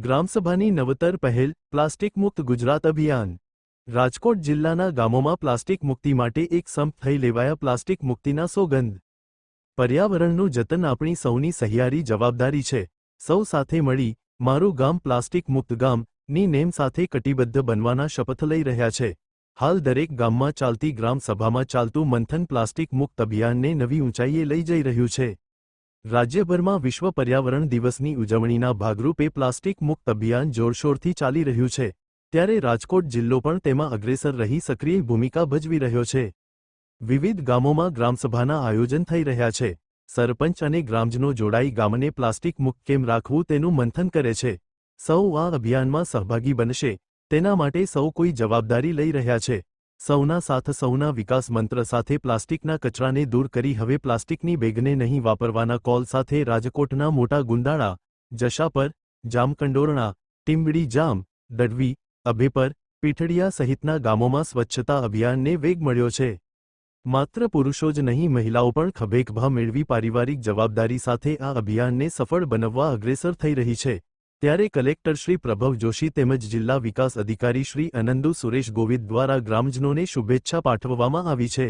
ગ્રામસભાની નવતર પહેલ પ્લાસ્ટિક મુક્ત ગુજરાત અભિયાન. રાજકોટ જિલ્લાના ગામોમાં પ્લાસ્ટિક મુક્તિ માટે એક સંપ થઈ લેવાયા પ્લાસ્ટિક મુક્તિના સોગંદ. પર્યાવરણનું જતન આપણી સૌની સહિયારી જવાબદારી છે. સૌ સાથે મળી, મારું ગામ પ્લાસ્ટિક મુક્ત ગામ, ની નેમ સાથે કટિબદ્ધ બનવાના શપથ લઈ રહ્યા છે. હાલ દરેક ગામમાં ચાલતી ગ્રામસભામાં ચાલતું મંથન પ્લાસ્ટિક મુક્ત અભિયાનને નવી ઊંચાઈએ લઈ જઈ રહ્યું છે. રાજ્યભરમાં વિશ્વ પર્યાવરણ દિવસની ઉજવણીના ભાગરૂપે પ્લાસ્ટિક મુક્ત અભિયાન જોરશોરથી ચાલી રહ્યું છે. ત્યારે રાજકોટ જિલ્લો પણ તેમાં અગ્રેસર રહી સક્રિય ભૂમિકા ભજવી રહ્યો છે. વિવિધ ગામોમાં ગ્રામસભાના આયોજન થઈ રહ્યા છે. સરપંચ અને ગ્રામજનો જોડાઈ ગામને પ્લાસ્ટિક મુક્ત કેમ રાખવું તેનું મંથન કરે છે. સૌ આ અભિયાનમાં સહભાગી બનશે. તેના માટે સૌ કોઈ જવાબદારી લઈ રહ્યા છે. સૌના સાથ, સૌના વિકાસ મંત્ર સાથે પ્લાસ્ટિકના કચરાને દૂર કરી હવે પ્લાસ્ટિકની બેગને નહીં વાપરવાના કોલ સાથે રાજકોટના મોટા ગુંદાળા, જશાપર, જામકંડોરણા ટીમડી જામ, દડવી, અભેપર, પીઠડિયા સહિતના ગામોમાં સ્વચ્છતા અભિયાનને વેગ મળ્યો છે. માત્ર પુરુષો જ નહીં, મહિલાઓ પણ ખભેખભા મેળવી પારિવારિક જવાબદારી સાથે આ અભિયાનને સફળ બનાવવા અગ્રેસર થઈ રહી છે. ત્યારે કલેક્ટર શ્રી પ્રભવ જોશી તેમજ જિલ્લા વિકાસ અધિકારી શ્રી અનંદુ સુરેશ ગોવિંદ દ્વારા ગ્રામજનોને શુભેચ્છા પાઠવવામાં આવી છે.